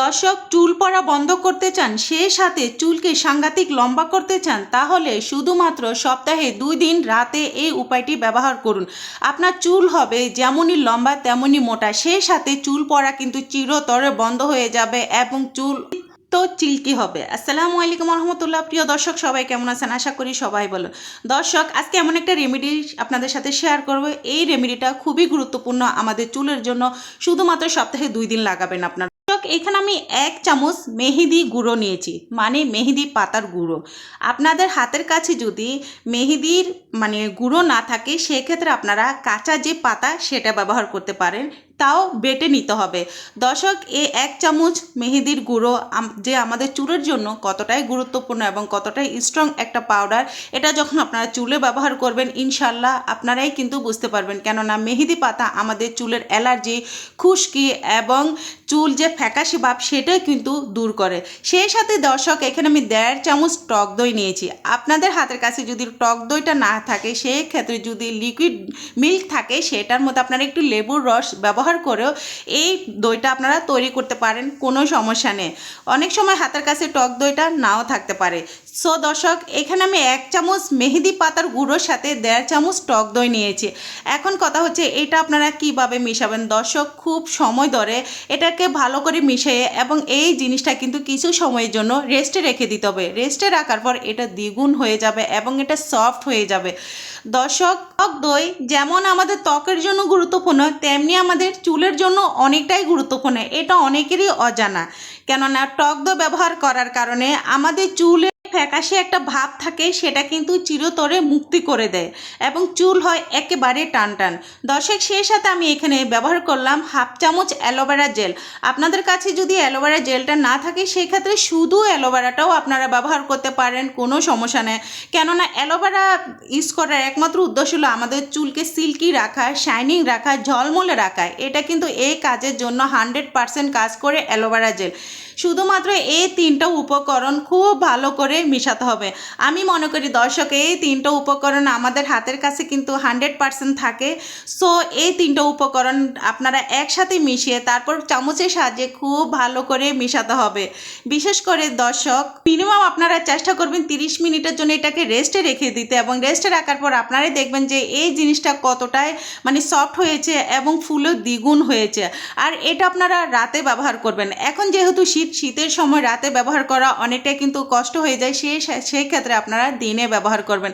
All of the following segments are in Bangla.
দর্শক চুল পড়া বন্ধ করতে চান সেই সাথে চুলকে সাংঘাতিক লম্বা করতে চান, তাহলে শুধুমাত্র সপ্তাহে দুই দিন রাতে এই উপায়টি ব্যবহার করুন। আপনার চুল হবে যেমনই লম্বা, তেমনই মোটা। সেই সাথে চুল পড়া কিন্তু চিরতরে বন্ধ হয়ে যাবে এবং চুল তো চিল্কি হবে। আসসালামু আলাইকুম রহমতুল্লাহ। প্রিয় দর্শক, সবাই কেমন আছেন? আশা করি সবাই বলো দর্শক, আজকে এমন একটা রেমেডি আপনাদের সাথে শেয়ার করব। এই রেমেডিটা খুবই গুরুত্বপূর্ণ আমাদের চুলের জন্য। শুধুমাত্র সপ্তাহে দুই দিন লাগাবেন আপনার। এখানে আমি এক চামচ মেহেদি গুঁড়ো নিয়েছি মানে মেহেদি পাতার গুঁড়ো। আপনাদের হাতের কাছে যদি মেহেদির মানে গুঁড়ো না থাকে, সেক্ষেত্রে আপনারা কাঁচা যে পাতা, সেটা ব্যবহার করতে পারেন। তাও বেটে নিতে হবে। দর্শক, এ এক চামচ মেহেদির গুঁড়ো যে আমাদের চুলের জন্য কতটাই গুরুত্বপূর্ণ এবং কতটাই স্ট্রং একটা পাউডার এটা যখন আপনারা চুলে ব্যবহার করবেন ইনশাল্লাহ আপনারাই কিন্তু বুঝতে পারবেন। কেননা মেহেদি পাতা আমাদের চুলের অ্যালার্জি খুশকি এবং চুল যে ফ্যাকাশি ভাব, সেটাই কিন্তু দূর করে। সেই সাথে দর্শক, এখানে আমি দেড় চামচ টক দই নিয়েছি। আপনাদের হাতের কাছে যদি টক দইটা না থাকে সেই ক্ষেত্রে যদি লিকুইড মিল্ক থাকে, সেটার মধ্যে আপনারা একটু লেবুর রস ব্যবহার করেও এই দইটা আপনারা তৈরি করতে পারেন, কোনো সমস্যা নেই। অনেক সময় হাতের কাছে টক দইটা নাও থাকতে পারে। সো দর্শক, এখানে আমি এক চামচ মেহেদি পাতার গুঁড়োর সাথে দেড় চামচ টক দই নিয়েছি। এখন কথা হচ্ছে, এটা আপনারা কীভাবে মিশাবেন? দর্শক, খুব সময় ধরে এটাকে ভালো করে মিশিয়ে এবং এই জিনিসটা কিন্তু কিছু সময়ের জন্য রেস্টে রেখে দিতে হবে। রেস্টে রাখার পর এটা দ্বিগুণ হয়ে যাবে এবং এটা সফট হয়ে যাবে। দর্শক, টক দই যেমন আমাদের ত্বকের জন্য গুরুত্বপূর্ণ, তেমনি আমাদের চুলের জন্য অনেকটাই গুরুত্বপূর্ণ। এটা অনেকেরই অজানা। কেননা টক দই ব্যবহার করার কারণে আমাদের চুলে ফ্যাকাশে একটা ভাব থাকে, সেটা কিন্তু চিরতরে মুক্তি করে দেয় এবং চুল হয় একেবারে টান টান দর্শক, সেই সাথে আমি এখানে ব্যবহার করলাম হাফ চামচ অ্যালোভেরা জেল। আপনাদের কাছে যদি অ্যালোভেরা জেলটা না থাকে, সেক্ষেত্রে শুধু অ্যালোভেরাটাও আপনারা ব্যবহার করতে পারেন, কোনো সমস্যা নেই। কেননা অ্যালোভেরা ইউজ করার একমাত্র উদ্দেশ্য হলো আমাদের চুলকে সিল্কি রাখা, শাইনিং রাখা, ঝলমলে রাখা। এটা কিন্তু এই কাজের জন্য হান্ড্রেড পারসেন্ট কাজ করে অ্যালোভেরা জেল। শুধুমাত্র এই তিনটা উপকরণ খুব ভালো করে মিশাতে হবে। আমি মনে করি দর্শক, এই তিনটা উপকরণ আমাদের হাতের কাছে কিন্তু হান্ড্রেড পারসেন্ট থাকে। সো, এই তিনটা উপকরণ আপনারা একসাথে মিশিয়ে তারপর চামচের সাহায্যে খুব ভালো করে মিশাতে হবে। বিশেষ করে দর্শক মিনিমাম আপনারা চেষ্টা করবেন তিরিশ মিনিটের জন্য এটাকে রেস্টে রেখে দিতে এবং রেস্টে রাখার পর আপনারাই দেখবেন যে এই জিনিসটা কতটাই মানে সফট হয়েছে এবং ফুলও দ্বিগুণ হয়েছে। আর এটা আপনারা রাতে ব্যবহার করবেন। এখন যেহেতু শীত শীতের সময় রাতে ব্যবহার করা অনেকটাই কিন্তু কষ্ট হয়ে যায়। সেই সেই ক্ষেত্রে আপনারা দিনে ব্যবহার করবেন।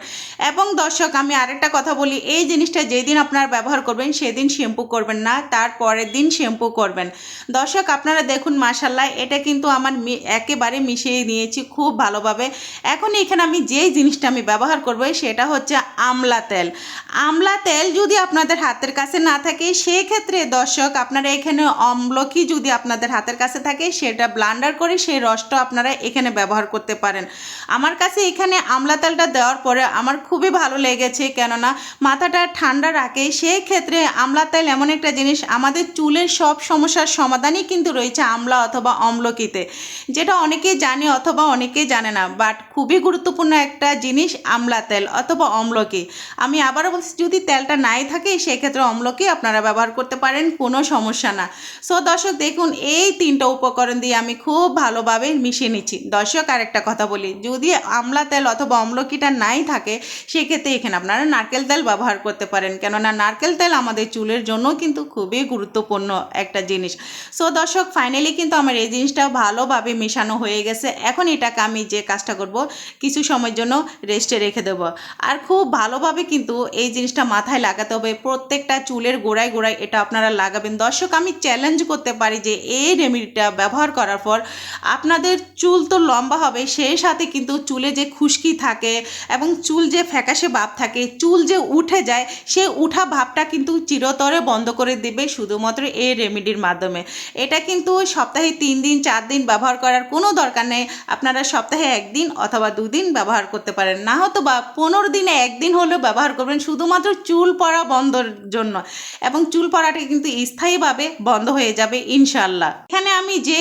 এবং দর্শক, আমি আরেকটা কথা বলি, এই জিনিসটা যেদিন আপনারা ব্যবহার করবেন, সেদিন শ্যাম্পু করবেন না তার পরের দিন শ্যাম্পু করবেন। দর্শক, আপনারা দেখুন মাসাল্লাহ এটা কিন্তু আমার একেবারে মিশিয়ে নিয়েছি খুব ভালোভাবে। এখন এখানে আমি যেই জিনিসটা আমি ব্যবহার করব, সেটা হচ্ছে আমলা তেল। আমলা তেল যদি আপনাদের হাতের কাছে না থাকে, সেক্ষেত্রে দর্শক, আপনারা এখানে অম্লকি যদি আপনাদের হাতের কাছে থাকে, সেটা ব্লান্ডার করে সেই রসটা আপনারা এখানে ব্যবহার করতে পারেন। আমার কাছে এখানে আমলা তেলটা দেওয়ার পরে আমার খুবই ভালো লেগেছে, কেননা মাথাটা ঠান্ডা রাখে। সেই ক্ষেত্রে আমলা তেল এমন একটা জিনিস, আমাদের চুলের সব সমস্যার সমাধানই কিন্তু রয়েছে আমলা অথবা অম্লকিতে। যেটা অনেকেই জানে অথবা অনেকেই জানে না বাট খুবই গুরুত্বপূর্ণ একটা জিনিস আমলা তেল অথবা অম্লকি। আমি আবারও বলছি, যদি তেলটা নাই থাকে, সেক্ষেত্রে অম্লকি আপনারা ব্যবহার করতে পারেন, কোনো সমস্যা না। সো দর্শক, দেখুন, এই তিনটা উপকরণ দিয়ে আমি খুব ভালোভাবে মিশিয়ে নিচ্ছি। দর্শক আর একটা কথা বলি, যদি আমলা তেল অথবা অম্লকিটা নাই থাকে, সেক্ষেত্রে এখানে আপনারা নারকেল তেল ব্যবহার করতে পারেন। কেননা নারকেল তেল আমাদের চুলের জন্য কিন্তু খুবই গুরুত্বপূর্ণ একটা জিনিস। সো দর্শক ফাইনালি কিন্তু আমার এই জিনিসটা ভালোভাবে মেশানো হয়ে গেছে। এখন এটাকে আমি যে কাজটা করব, কিছু সময়ের জন্য রেস্টে রেখে দেবো। আর খুব ভালোভাবে কিন্তু এই জিনিসটা মাথায় লাগাতে হবে। প্রত্যেকটা চুলের গোড়ায় গোড়ায় এটা আপনারা লাগাবেন। দর্শক, আমি চ্যালেঞ্জ করতে পারি যে এই রেমেডিটা ব্যবহার করার পর আপনাদের চুল তো লম্বা হবে, সেই সাথে কিন্তু চুলে যে খুশকি থাকে এবং চুল যে ফ্যাকাশে ভাব থাকে, চুল যে উঠে যায় সে উঠা ভাবটা কিন্তু চিরতরে বন্ধ করে দেবে শুধুমাত্র এই রেমেডির মাধ্যমে। এটা কিন্তু সপ্তাহে তিন দিন, চার দিন ব্যবহার করার কোনো দরকার নেই। আপনারা সপ্তাহে একদিন অথবা দুদিন ব্যবহার করতে পারেন। না হয়তো বা পনেরো দিনে একদিন হলেও ব্যবহার করবেন, শুধুমাত্র চুল পড়া বন্ধর জন্য। এবং চুল পড়াটা কিন্তু স্থায়ীভাবে বন্ধ হয়ে যাবে ইনশাল্লাহ এখানে আমি যে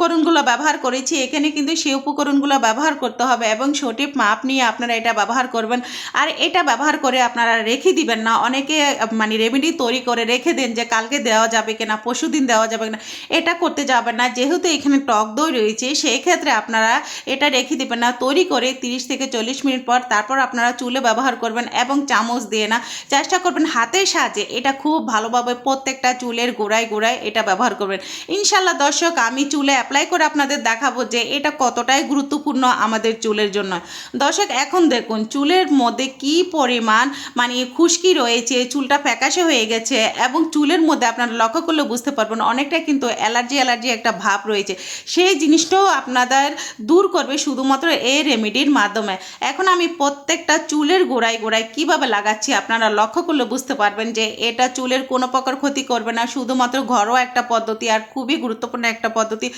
উপকরণগুলো ব্যবহার করেছি, এখানে কিন্তু সেই উপকরণগুলো ব্যবহার করতে হবে এবং সঠিক মাপ নিয়ে আপনারা এটা ব্যবহার করবেন। আর এটা ব্যবহার করে আপনারা রেখে দিবেন না। অনেকে মানে রেমেডি তৈরি করে রেখে দেন যে কালকে দেওয়া যাবে কিনা পরশু দিন দেওয়া যাবে কিনা। এটা করতে যাবেন না। যেহেতু এখানে টক দই রয়েছে সেই ক্ষেত্রে আপনারা এটা রেখে দিবেন না। তৈরি করে 30 থেকে চল্লিশ মিনিট পর তারপর আপনারা চুলে ব্যবহার করবেন এবং চামচ দিয়ে না। চেষ্টা করবেন হাতের সাহায্যে এটা খুব ভালোভাবে প্রত্যেকটা চুলের গোড়ায় গোড়ায় এটা ব্যবহার করবেন। ইনশাল্লাহ দর্শক, আমি চুলে অ্যাপ্লাই করে আপনাদের দেখাবো যে এটা কতটাই গুরুত্বপূর্ণ আমাদের চুলের জন্য। দর্শক, এখন দেখুন, চুলের মধ্যে কি পরিমাণ মানে খুশকি রয়েছে, চুলটা ফ্যাকাশে হয়ে গেছে এবং চুলের মধ্যে আপনারা লক্ষ্য করলে বুঝতে পারবেন অনেকটা কিন্তু অ্যালার্জি অ্যালার্জি একটা ভাব রয়েছে। সেই জিনিসটাও আপনাদের দূর করবে শুধুমাত্র এই রেমেডির মাধ্যমে। এখন আমি প্রত্যেকটা চুলের গোড়ায় গোড়ায় কীভাবে লাগাচ্ছি আপনারা লক্ষ্য করলে বুঝতে পারবেন যে এটা চুলের কোনো প্রকার ক্ষতি করবে না। শুধুমাত্র ঘরোয়া একটা পদ্ধতি আর খুবই গুরুত্বপূর্ণ একটা পদ্ধতি।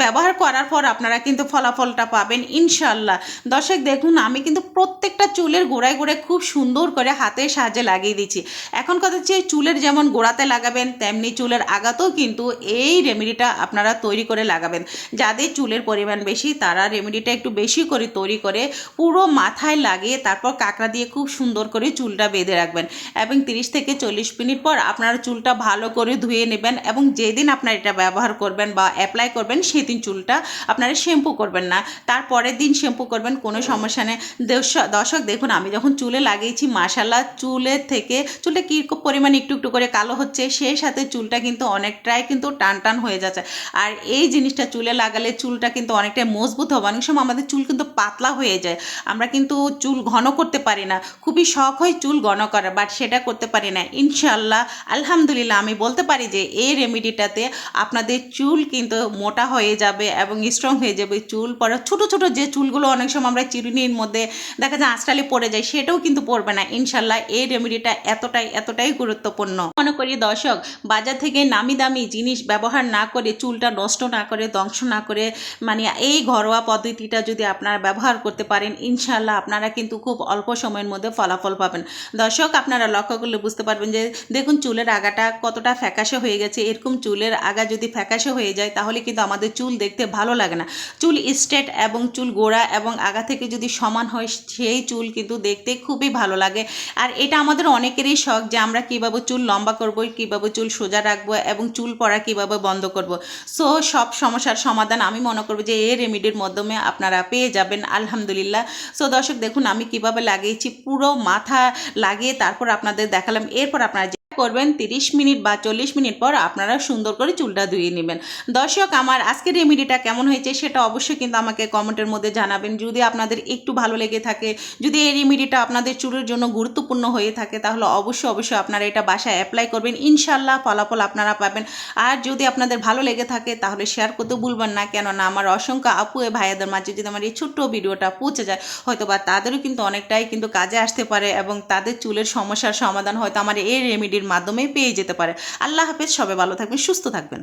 ব্যবহার করার পর আপনারা কিন্তু ফলাফলটা পাবেন ইনশাল্লাহ দর্শক, দেখুন, আমি কিন্তু প্রত্যেকটা চুলের গোড়ায় গোড়ায় খুব সুন্দর করে হাতের সাহায্যে লাগিয়ে দিচ্ছি। এখন কথা হচ্ছে, চুলের যেমন গোড়াতে লাগাবেন, তেমনি চুলের আগাতেও কিন্তু এই রেমেডিটা আপনারা তৈরি করে লাগাবেন। যাদের চুলের পরিমাণ বেশি, তারা রেমেডিটা একটু বেশি করে তৈরি করে পুরো মাথায় লাগিয়ে তারপর কাঁকড়া দিয়ে খুব সুন্দর করে চুলটা বেঁধে রাখবেন। এবং 30 থেকে চল্লিশ মিনিট পর আপনারা চুলটা ভালো করে ধুয়ে নেবেন এবং যেদিন আপনারা এটা ব্যবহার করবেন বা অ্যাপ্লাই করবেন সেদিন চুলটা আপনারা শ্যাম্পু করবেন না। তারপরের দিন শ্যাম্পু করবেন, কোনো সমস্যা নেই। দর্শক- দেখুন, আমি যখন চুলে লাগিয়েছি মাসাল্লাহ চুলের থেকে, চুলটা কী পরিমাণ একটু একটু করে কালো হচ্ছে, সেই সাথে চুলটা কিন্তু অনেকটাই কিন্তু টান টান হয়ে যাচ্ছে। আর এই জিনিসটা চুলে লাগালে চুলটা কিন্তু অনেকটাই মজবুত হবে। অনেক সময় আমাদের চুল কিন্তু পাতলা হয়ে যায়। আমরা কিন্তু চুল ঘন করতে পারি না। খুবই শখ হয় চুল ঘন করা বাট সেটা করতে পারি না। ইনশাল্লাহ আলহামদুলিল্লাহ, আমি বলতে পারি যে, এই রেমেডিটাতে আপনাদের চুল কিন্তু মোটা হয়ে যাবে এবং স্ট্রং হয়ে যাবে চুল পড়া ছোট ছোট যে চুলগুলো অনেক সময় আমরা চিরুনির মধ্যে দেখা যায় আঁচড়ালে পড়ে যায় সেটাও কিন্তু পড়বে না। ইনশাল্লাহ এই রেমেডিটা এতটাই এতটাই গুরুত্বপূর্ণ। মনে করি দর্শক, বাজার থেকে নামি দামি জিনিস ব্যবহার না করে, চুলটা নষ্ট না করে, ধ্বংস না করে মানে এই ঘরোয়া পদ্ধতিটা যদি আপনারা ব্যবহার করতে পারেন, ইনশাল্লাহ আপনারা কিন্তু খুব অল্প সময়ের মধ্যে ফলাফল পাবেন। দর্শক, আপনারা লক্ষ্য করলে বুঝতে পারবেন যে, দেখুন চুলের আগাটা কতটা ফ্যাকাশে হয়ে গেছে। এরকম চুলের আগা যদি ফ্যাকাশে হয়ে যায়, তাহলে কিন্তু আমাদের চুল দেখতে ভালো লাগে না। চুল স্ট্রেট এবং চুল গোড়া এবং আগা থেকে যদি সমান হয়, সেই চুল কিন্তু দেখতে খুবই ভালো লাগে। আর এটা আমাদের অনেকেরই শখ যে আমরা কীভাবে চুল লম্বা করব, কীভাবে চুল সোজা রাখব এবং চুল পড়া কীভাবে বন্ধ করব। সো সব সমস্যার সমাধান আমি মনে করব যে এই রেমিডির মাধ্যমে আপনারা পেয়ে যাবেন, আলহামদুলিল্লাহ। সো দর্শক দেখুন, আমি কীভাবে লাগিয়েছি, পুরো মাথা লাগিয়ে তারপর আপনাদের দেখালাম। এরপর আপনারা করবেন 30 মিনিট বা চল্লিশ মিনিট পর আপনারা সুন্দর করে চুলটা ধুয়ে নেবেন। দর্শক, আমার আজকের রেমেডিটা কেমন হয়েছে সেটা অবশ্যই কিন্তু আমাকে কমেন্টের মধ্যে জানাবেন। যদি আপনাদের একটু ভালো লেগে থাকে, যদি এই রেমেডিটা আপনাদের চুলের জন্য গুরুত্বপূর্ণ হয়ে থাকে, তাহলে অবশ্যই অবশ্যই আপনারা এটা বাসায় অ্যাপ্লাই করবেন। ইনশাল্লাহ ফলাফল আপনারা পাবেন। আর যদি আপনাদের ভালো লেগে থাকে, তাহলে শেয়ার করতে ভুলবেন না। কেননা আমার অসংখ্য আপু এ ভাইয়াদের মাঝে যদি আমার এই ছোট্ট ভিডিওটা পৌঁছে যায় হয়তো বা তাদেরও কিন্তু অনেকটাই কিন্তু কাজে আসতে পারে এবং তাদের চুলের সমস্যার সমাধান হয়তো আমার এই রেমেডির মাধ্যমেই পেয়ে যেতে পারে। আল্লাহ হাফেজ সবাই ভালো থাকবেন সুস্থ থাকবেন।